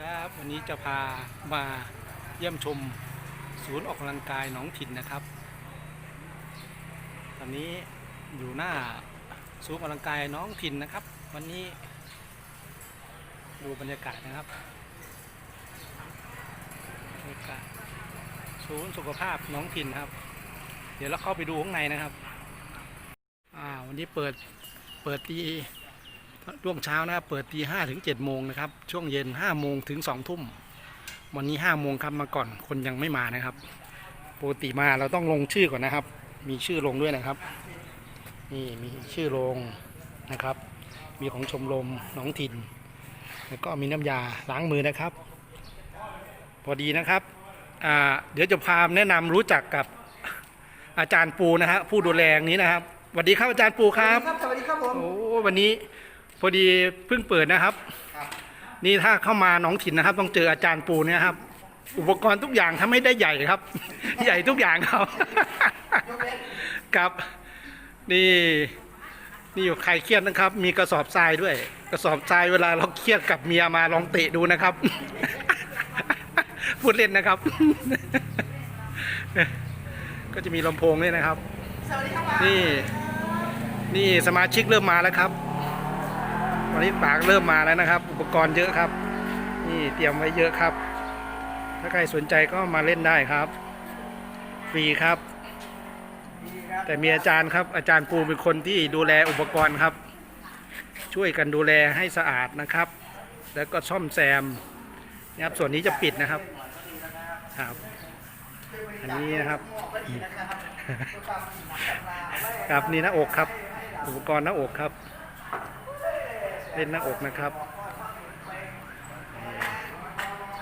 ครับ วันนี้จะพามาเยี่ยมชมศูนย์ออกกำลังกายหนองถิ่นนะครับ ตอนนี้อยู่หน้าศูนย์ออกกำลังกายน้องถิ่นนะครับ วันนี้ดูบรรยากาศนะครับบรรยากาศศูนย์สุขภาพน้องถิ่นครับ เดี๋ยวเราเข้าไปดูข้างในนะครับอ่าวันนี้เปิดเปิดตี ช่วงเช้านะครับเปิดตีห้าถึงเจ็ดโมงนะครับ ช่วงเย็นห้าโมงถึงสองทุ่ม วันนี้ห้าโมงครับมาก่อนคนยังไม่มานะครับปกติมาเราต้องลงชื่อก่อนนะครับ มีชื่อลงด้วยนะครับ นี่มีชื่อลงนะครับ มีของชมรมหนองถิ่น แล้วก็มีน้ำยาล้างมือนะครับ พอดีนะครับอ่าเดี๋ยวจะพาแนะนำรู้จักกับอาจารย์ปูนะฮะผู้ดูแลนี้นะครับสวัสดีครับอาจารย์ปูครับครับสวัสดีครับผมโอ้วันนี้ พอดีเพิ่งเปิดนะครับครับ นี่ถ้าเข้ามาหนองถิ่นนะครับ ต้องเจออาจารย์ปูเนี่ยครับ อุปกรณ์ทุกอย่างทำให้ได้ใหญ่ครับ ใหญ่ทุกอย่างครับยกเว้นครับนี่นี่อยู่ใครเครียดนะครับ มีกระสอบทรายด้วย กระสอบทรายเวลาเราเครียดกับเมียมาลองเตะดูนะครับ พูดเล่นนะครับ ก็จะมีลำโพงด้วยนะครับสวัสดีครับนี่ นี่สมาชิกเริ่มมาแล้วครับ วันนี้ปากเริ่มมาแล้วนะครับ อุปกรณ์เยอะครับ นี่เตรียมไว้เยอะครับ ถ้าใครสนใจก็มาเล่นได้ครับ ฟรีครับ แต่มีอาจารย์ครับ อาจารย์ปูเป็นคนที่ดูแลอุปกรณ์ครับ ช่วยกันดูแลให้สะอาดนะครับ แล้วก็ซ่อมแซมนะครับส่วนนี้จะปิดนะครับครับ อันนี้นะครับก็ดีนะครับตัวความหนักกำลังครับนี่หน้าอกครับ อุปกรณ์หน้าอกครับ เล่นหน้าอกนะครับ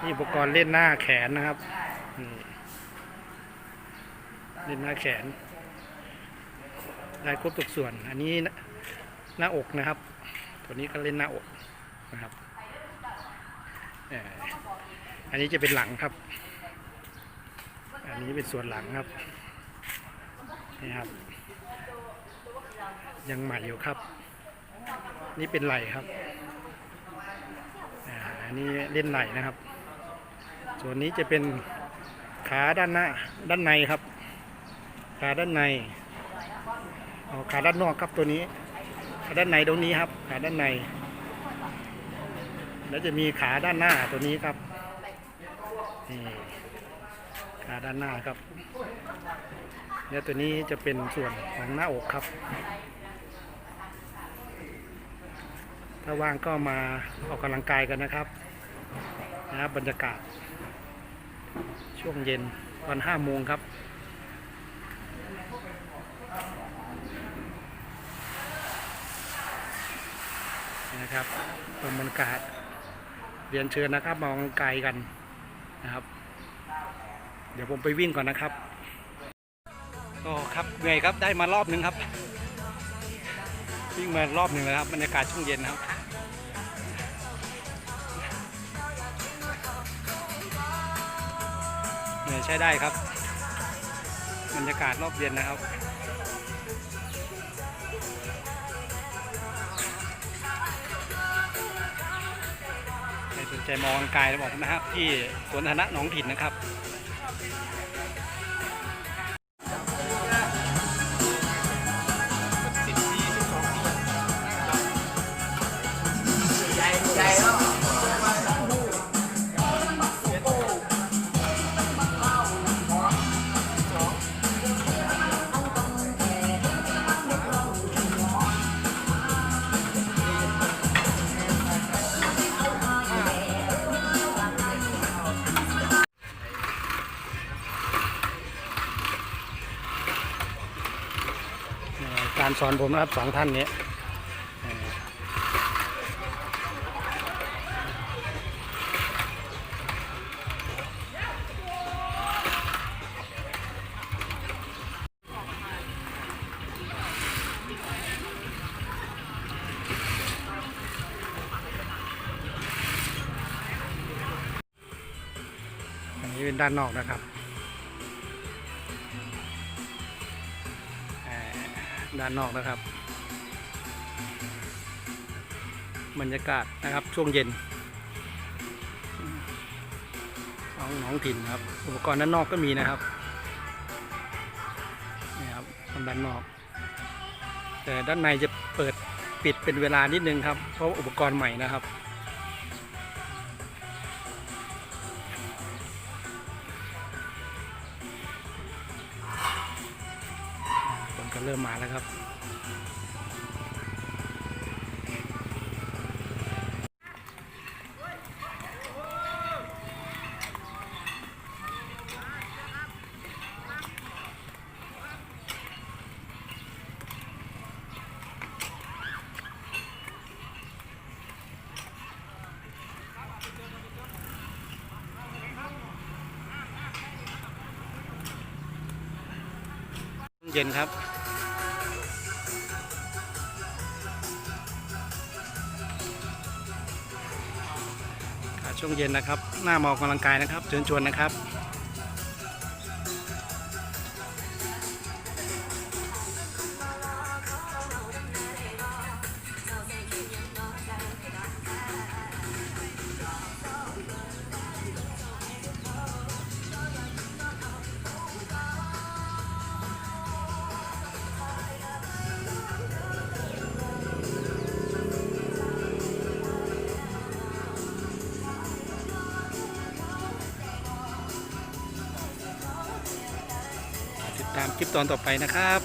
นี่อุปกรณ์เล่นหน้าแขนนะครับเล่นหน้าแขน ได้ครบทุกส่วน อันนี้หน้าอกนะครับ ตัวนี้ก็เล่นหน้าอกนะครับเอ่ออันนี้จะเป็นหลังครับ อันนี้เป็นส่วนหลังครับ นี่ครับ ยังใหม่อยู่ครับ นี่เป็นไหลครับอ่าอันนี้เล่นไหลนะครับ ส่วนนี้จะเป็นขาด้านหน้าด้านในครับ ขาด้านในเอาขาด้านนอกครับตัวนี้ ขาด้านในตรงนี้ครับ ขาด้านใน แล้วจะมีขาด้านหน้าตัวนี้ครับนี่ขาด้านหน้าครับ แล้วตัวนี้จะเป็นส่วนของหน้าอกครับ ถ้าว่างก็มาออกกำลังกายกันนะครับนะครับบรรยากาศ ช่วงเย็นตอนห้าโมงครับนะครับบรรยากาศเรียนเชิญนะครับมออกกำลังกายกันนะครับ เดี๋ยวผมไปวิ่งก่อนนะครับก็ครับเหนื่อยครับได้มารอบหนึ่งครับ วิ่งมารอบหนึ่งแล้วครับบรรยากาศช่วงเย็นนะครับ เหนื่อยใช้ได้ครับบรรยากาศรอบเย็นนะครับใครสนใจมองกายแล้วบอกนะครับ ที่สวนธนะหนองถิ่นนะครับ การสอนผมนะครับสองท่านนี้อันนี้เป็นด้านนอกนะครับ ด้านนอกนะครับ บรรยากาศนะครับช่วงเย็นของน้องถิ่นครับ อุปกรณ์ด้านนอกก็มีนะครับนี่ครับด้านนอก แต่ด้านในจะเปิดปิดเป็นเวลานิดนึงครับ เพราะว่าอุปกรณ์ใหม่นะครับ ก็เริ่มมาแล้วครับเย็นครับ ช่วงเย็นนะครับ หน้ามออกกำลังกายนะครับเชิญชวนนะครับามคลิปตอนต่อไปนะครับ